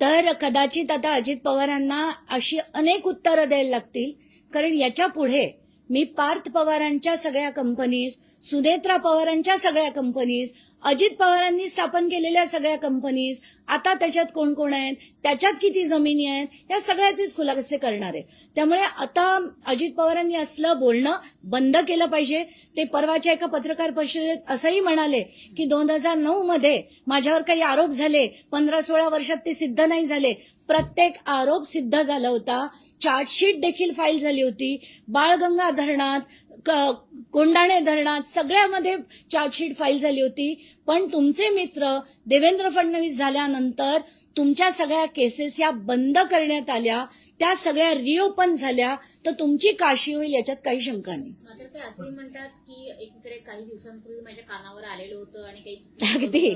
तर कदाचित आता अजित पवारांना अशी अनेक उत्तरं द्यायला लागतील. कारण याच्यापुढे मी पार्थ पवारांच्या सगळ्या कंपनीज सुनेत्रा पवारांच्या सगळ्या कंपनीज अजित पवारांनी स्थापन केलेल्या सगळ्या कंपनीज आता त्याच्यात कोण कोण आहेत त्याच्यात किती जमिनी आहेत या सगळ्याचेच खुलासे करणार आहे. त्यामुळे आता अजित पवारांनी असलं बोलणं बंद केलं पाहिजे. ते परवाच्या एका पत्रकार परिषदेत असंही म्हणाले की दोन हजार नऊ मध्ये माझ्यावर काही आरोप झाले पंधरा सोळा वर्षात ते सिद्ध नाही झाले. प्रत्येक आरोप सिद्ध झाला होता. चार्जशीट देखील फाईल झाली होती. बाळगंगा धरणात कोंडाणे धरणात सगळ्यामध्ये चार्जशीट फाईल झाली होती. पण तुमचे मित्र देवेंद्र फडणवीस झाल्यानंतर तुमच्या सगळ्या केसेस या बंद करण्यात आल्या. त्या सगळ्या रिओपन झाल्या. तर तुमची काशी होईल याच्यात काही शंका नाही. मात्र ते असंही म्हणतात की एकीकडे काही दिवसांपूर्वी माझ्या कानावर आलेलं होतं आणि काही अगदी.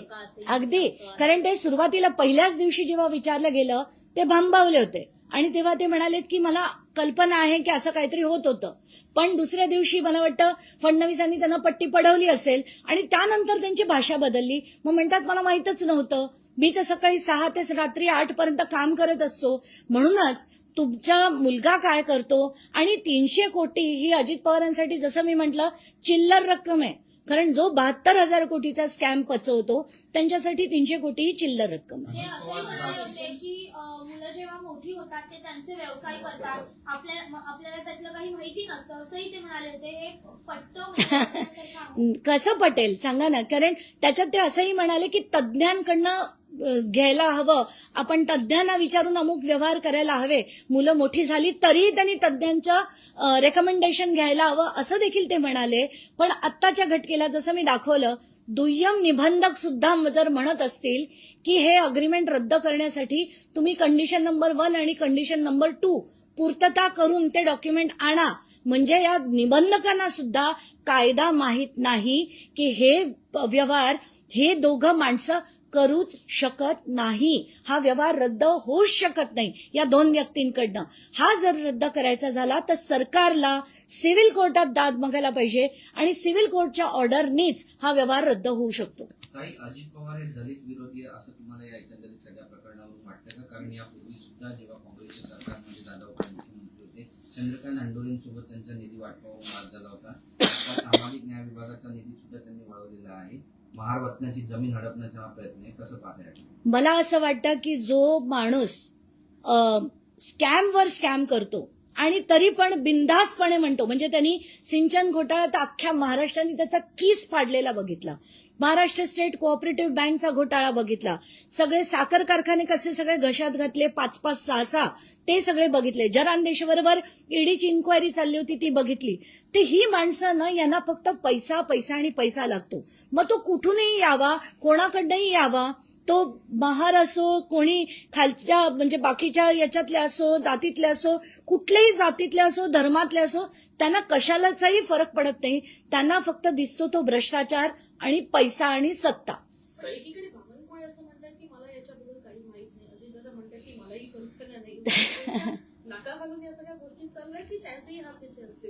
अगदी. कारण ते सुरुवातीला पहिल्याच दिवशी जेव्हा विचारलं गेलं ते भांबावले होते. आणि तेव्हा ते म्हणालेत की मला कल्पना आहे की असं काहीतरी होत होतं. पण दुसऱ्या दिवशी मला वाटतं फडणवीसांनी त्यांना पट्टी पडवली असेल आणि त्यानंतर त्यांची भाषा बदलली. मग म्हणतात मला माहीतच नव्हतं. मी तर सकाळी सहा ते रात्री आठ पर्यंत काम करत असतो. म्हणूनच तुमचा मुलगा काय करतो? आणि तीनशे कोटी ही अजित पवारांसाठी जसं मी म्हटलं चिल्लर रक्कम आहे. कारण जो बहात्तर हजार कोटीचा स्कॅम पचवतो त्यांच्यासाठी तीनशे कोटी ही चिल्लर रक्कम आहे. ते असंही म्हणाले होते की अं, मुलं जेव्हा मोठी होतात ते त्यांचे व्यवसाय करतात. आपल्या म- आपल्याला त्यातलं काही माहिती नसतं असंही ते म्हणाले होते. हे पटतं म्हणजे. कसं पटेल? सांगा ना. कारण त्याच्यात ते असंही म्हणाले की तज्ज्ञांकडनं घ्यायला हवं. आपण तज्ज्ञांना विचारून अमुक व्यवहार करायला हवे. मुलं मोठी झाली तरीही त्यांनी तज्ज्ञांचं रेकमेंडेशन घ्यायला हवं असं देखील ते म्हणाले. पण आत्ताच्या घटकेला जसं मी दाखवलं दुय्यम निबंधक सुद्धा जर म्हणत असतील की हे अग्रीमेंट रद्द करण्यासाठी तुम्ही कंडिशन नंबर वन आणि कंडिशन नंबर टू पूर्तता करून ते डॉक्युमेंट आणा. म्हणजे या निबंधकांना सुद्धा कायदा माहीत नाही की हे व्यवहार हे दोघं माणसं करूच शकत नाही. हा व्यवहार रद्द होऊच शकत नाही या दोन व्यक्तींकडनं. हा जर रद्द करायचा झाला तर सरकारला सिव्हिल कोर्टात दाद मागायला पाहिजे आणि सिव्हिल कोर्टच्या ऑर्डरनीच हा व्यवहार रद्द होऊ शकतो. काही अजित पवार हे दलित विरोधी असं तुम्हाला या एकंदरीत सगळ्या प्रकरणावरून वाटतं का? कारण यापूर्वी सुद्धा जेव्हा काँग्रेसच्या सरकारमध्ये दादा मुख्यमंत्री होते चंद्रकांत नांडोळेंसोबत त्यांचा निधी वाटपावर वाद झाला होता. सामाजिक न्याय विभागाचा निधी सुद्धा त्यांनी वळवलेला आहे. महारत्नाची जमीन हडपण्याचा प्रयत्न आहे कसं पाहता मला असं वाटतं की जो माणूस स्कॅमवर स्कॅम करतो आणि तरी पण बिंदासपणे म्हणतो म्हणजे त्यांनी सिंचन घोटाळा तर अख्ख्या महाराष्ट्राने त्याचा कीस फाडलेला बघितला. महाराष्ट्र स्टेट कोऑपरेटिव्ह बँकचा घोटाळा बघितला. सगळे साखर कारखाने कसे सगळे घशात घातले पाच पाच सहा सहा ते सगळे बघितले. जरान देशबरोबर ईडीची इन्क्वायरी चालली होती ती बघितली. ते ही माणसं ना यांना फक्त पैसा पैसा आणि पैसा लागतो. मग तो कुठूनही यावा कोणाकडनंही यावा तो महार असो कोणी खालच्या म्हणजे बाकीच्या याच्यातले असो जातीतले असो कुठल्याही जातीतले असो धर्मातले असो त्यांना कशालाचाही फरक पडत नाही. त्यांना फक्त दिसतो तो भ्रष्टाचार आणि पैसा आणि सत्ता.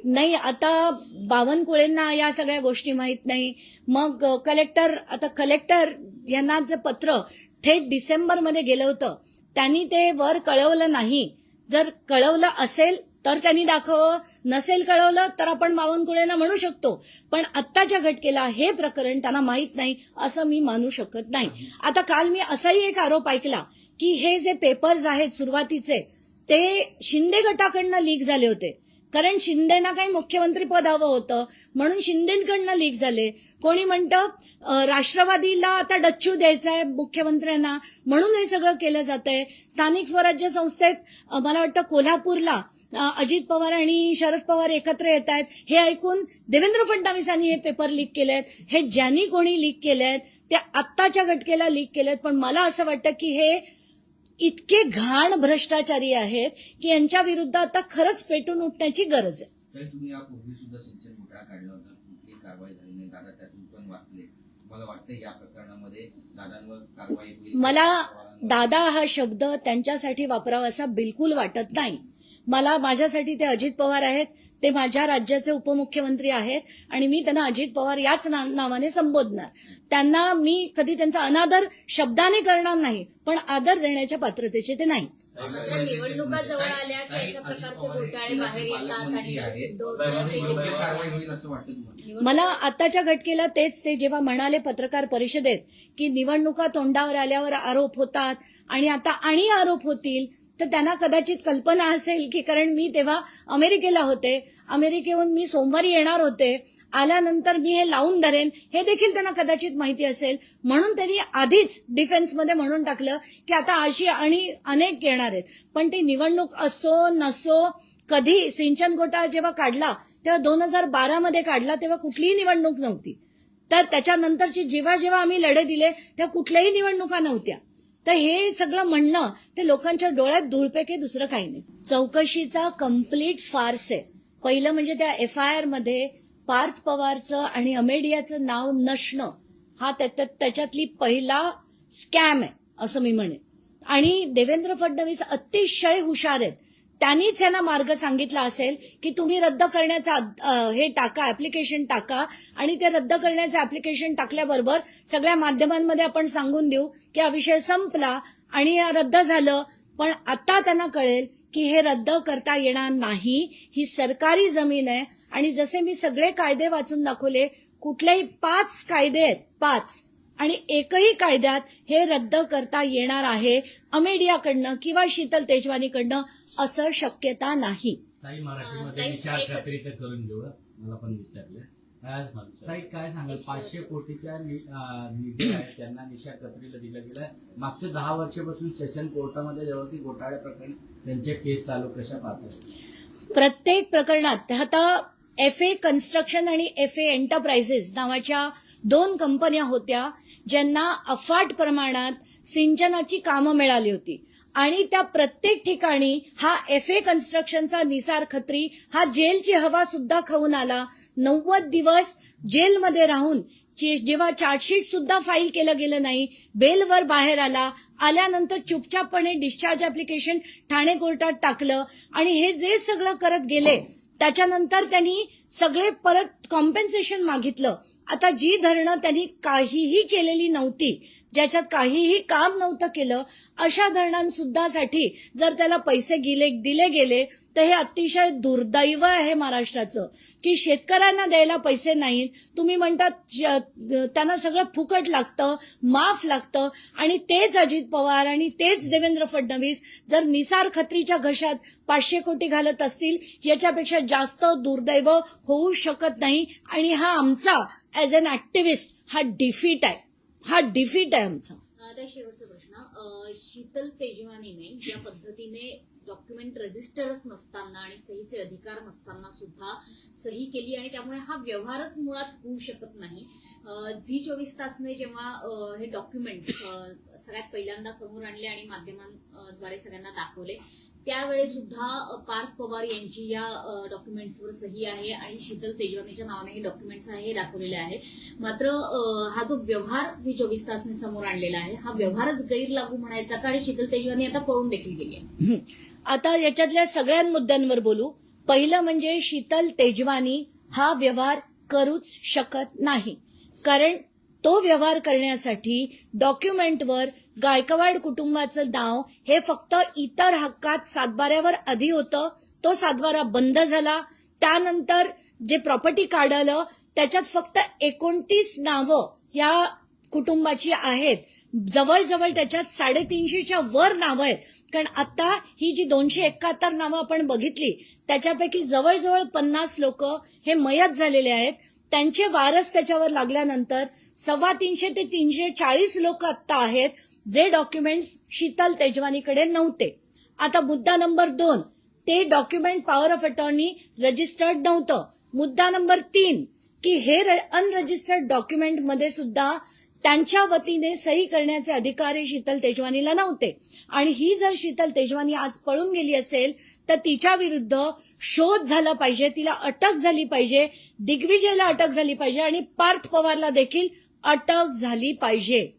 नाही. आता बावनकुळेंना या सगळ्या गोष्टी माहीत नाही. मग कलेक्टर आता कलेक्टर यांना जे पत्र थेट डिसेंबरमध्ये गेलं होतं त्यांनी ते वर कळवलं नाही. जर कळवलं असेल तर त्यांनी दाखवावं नसेल कळवलं तर आपण बावनकुळेंना म्हणू शकतो. पण आत्ताच्या घटकेला हे प्रकरण त्यांना माहीत नाही असं मी मानू शकत नाही. आता काल मी असाही एक आरोप ऐकला की हे जे पेपर्स आहेत सुरुवातीचे ते शिंदे गटाकडनं लीक झाले होते. कारण शिंदेना काही मुख्यमंत्री पद हवं होतं म्हणून शिंदेकडनं लीक झाले. कोणी म्हणतं राष्ट्रवादीला आता डच्चू द्यायचा आहे मुख्यमंत्र्यांना म्हणून हे सगळं केलं जात आहे स्थानिक स्वराज्य संस्थेत मला वाटतं कोल्हापूरला अजित पवार आणि शरद पवार एकत्र येत आहेत. हे ऐकून देवेंद्र फडणवीसांनी हे पेपर लीक केलेत. हे ज्यांनी कोणी लीक केलेत ते आत्ताच्या घटकेला लीक केलेत. पण मला असं वाटतं की हे इतके घाण भ्रष्टाचारी आहेत की यांच्या विरुद्ध आता खरंच पेटून उठण्याची गरज आहे. मला दादा हा शब्द त्यांच्यासाठी वापरावा असा बिलकुल वाटत नाही. मला माझ्यासाठी ते अजित पवार आहेत ते माझ्या राज्याचे उपमुख्यमंत्री आहेत आणि मी त्यांना अजित पवार याच ना- नावाने संबोधणार. त्यांना मी कधी त्यांचा अनादर शब्दाने करणार नाही पण आदर देण्याच्या पात्रतेचे ते नाही. निवडणुका जवळ आल्या की अशा प्रकारचे घोटाळे बाहेर येतात मला आताच्या घटकेला तेच ते जेव्हा म्हणाले पत्रकार परिषदेत की निवडणुका तोंडावर आल्यावर आरोप होतात आणि आता आणि आरोप होतील तर त्यांना कदाचित कल्पना असेल की कारण मी तेव्हा अमेरिकेला होते अमेरिकेहून मी सोमवारी येणार होते आल्यानंतर मी हे लावून धरेन हे देखील त्यांना कदाचित माहिती असेल. म्हणून त्यांनी आधीच डिफेन्समध्ये म्हणून टाकलं की आता अशी आणि अनेक येणार आहेत. पण ती निवडणूक असो नसो कधी सिंचन घोटाळा जेव्हा काढला तेव्हा दोन हजार बारामध्ये काढला तेव्हा कुठलीही निवडणूक नव्हती. तर त्याच्यानंतरची जेव्हा जेव्हा आम्ही लढे दिले तेव्हा कुठल्याही निवडणुका नव्हत्या. तर हे सगळं म्हणणं ते लोकांच्या डोळ्यात धुळपेके दुसरं काही नाही. चौकशीचा कंप्लीट फार्स. आहे पहिलं म्हणजे त्या एफ आय आरमध्ये पार्थ पवारचं आणि अमेडियाचं नाव नसणं हा त्याच्यातली पहिला स्कॅम आहे असं मी म्हणेन. आणि देवेंद्र फडणवीस अतिशय हुशार आहेत. त्यांनीच यांना मार्ग सांगितला असेल की तुम्ही रद्द करण्याचा हे टाका ऍप्लिकेशन टाका. आणि ते रद्द करण्याचं ऍप्लिकेशन टाकल्याबरोबर सगळ्या माध्यमांमध्ये आपण सांगून देऊ की हा विषय संपला आणि रद्द झालं. पण आता त्यांना कळेल की हे रद्द करता येणार नाही. ही सरकारी जमीन आहे. आणि जसे मी सगळे कायदे वाचून दाखवले कुठलेही पाच कायदे आहेत पाच आणि एकही कायद्यात हे रद्द करता येणार आहे अमेडियाकडनं किंवा शीतल तेजवानीकडनं असं शक्यता नाही. करून घेऊ मला पण विचारलं. काय सांगाल? पाचशे कोटीच्या निधी आहेत त्यांना निशा कत्रीला दिलं गेलं. मागच्या दहा वर्षापासून सेशन कोर्टामध्ये जेव्हा ती घोटाळ्या प्रकरणी त्यांचे केस चालू कशा पाहतात प्रत्येक प्रकरणात आता एफ ए कन्स्ट्रक्शन आणि एफ ए एंटरप्राइजेस नावाच्या दोन कंपन्या होत्या. ज्यांना अफाट प्रमाणात सिंचनाची कामं मिळाली होती. आणि त्या प्रत्येक ठिकाणी हा एफ ए कन्स्ट्रक्शनचा निसार खत्री हा जेलची हवा सुद्धा खाऊन आला. नव्वद दिवस जेलमध्ये राहून जेव्हा चार्जशीट सुद्धा फाईल केलं गेलं नाही बेलवर बाहेर आला आल्यानंतर चुपचापपणे डिस्चार्ज ऍप्लिकेशन ठाणे कोर्टात टाकलं. आणि हे जे सगळं करत गेले त्याच्यानंतर त्यांनी सगळे परत कॉम्पेन्सेशन मागितलं. आता जी धरणं त्यांनी काहीही केलेली नव्हती ज्याच्यात काहीही काम नव्हतं केलं अशा धरणांसुद्धासाठी जर त्याला पैसे गेले दिले गेले तर हे अतिशय दुर्दैव आहे महाराष्ट्राचं. की शेतकऱ्यांना द्यायला पैसे नाहीत तुम्ही म्हणतात ज- त्यांना सगळं फुकट लागतं माफ लागतं आणि तेच अजित पवार आणि तेच देवेंद्र फडणवीस जर निसार खत्रीच्या घशात पाचशे कोटी घालत असतील याच्यापेक्षा जास्त दुर्दैव होऊ शकत नाही. आणि हा आमचा ऍज अन ऍक्टिव्हिस्ट हा डिफीट आहे. हा डिफीट आहे आमचा. आता शेवटचा प्रश्न. शीतल तेजवानीने ज्या पद्धतीने डॉक्युमेंट रजिस्टरच नसताना आणि सहीचे अधिकार नसताना सुद्धा सही केली आणि त्यामुळे हा व्यवहारच मुळात होऊ शकत नाही. झी चोवीस तासने जेव्हा हे डॉक्युमेंट्स सगळ्यात पहिल्यांदा समोर आणले आणि माध्यमांद्वारे सगळ्यांना दाखवले त्यावेळेस सुद्धा पार्थ पवार यांची या डॉक्युमेंट्सवर सही आहे आणि शीतल तेजवानीच्या नावाने हे डॉक्युमेंट्स आहे हे दाखवलेले आहे. मात्र हा जो व्यवहार जी चोवीस तासने समोर आणलेला आहे हा व्यवहारच गैरलागू म्हणायचा का? आणि शीतल तेजवानी आता पळून देखील गेली आहे. आता याच्यातल्या सगळ्या मुद्द्यांवर बोलू. पहिलं म्हणजे शीतल तेजवानी हा व्यवहार करूच शकत नाही. कारण तो व्यवहार करण्यासाठी डॉक्युमेंटवर गायकवाड कुटुंबाचं नाव हे फक्त इतर हक्कात सातबाऱ्यावर आधी होतं. तो सातबारा बंद झाला. त्यानंतर जे प्रॉपर्टी काढलं त्याच्यात फक्त एकोणतीस नावं या कुटुंबाची आहेत. जवळजवळ त्याच्यात साडेतीनशेच्या वर नावं आहेत. कारण आता ही जी दोनशे एकाहत्तर नावं आपण बघितली त्याच्यापैकी जवळजवळ पन्नास लोक हे मयत झालेले आहेत. त्यांचे वारस त्याच्यावर लागल्यानंतर सव्वा तीनशे ते तीनशे चाळीस लोक आत्ता आहेत जे डॉक्युमेंट्स शीतल तेजवानीकडे नव्हते. आता मुद्दा नंबर दोन ते document power of attorney registered नव्हतं. मुद्दा नंबर तीन की हे अनरजिस्टर्ड डॉक्युमेंटमध्ये सुद्धा त्यांच्या वतीने सही करण्याचे अधिकार हे शीतल तेजवानीला नव्हते. आणि ही जर शीतल तेजवानी आज पळून गेली असेल तर तिच्या विरुद्ध शोध झाला पाहिजे तिला अटक झाली पाहिजे दिग्विजयला अटक झाली पाहिजे आणि पार्थ पवारला देखील अटक झाली पाहिजे.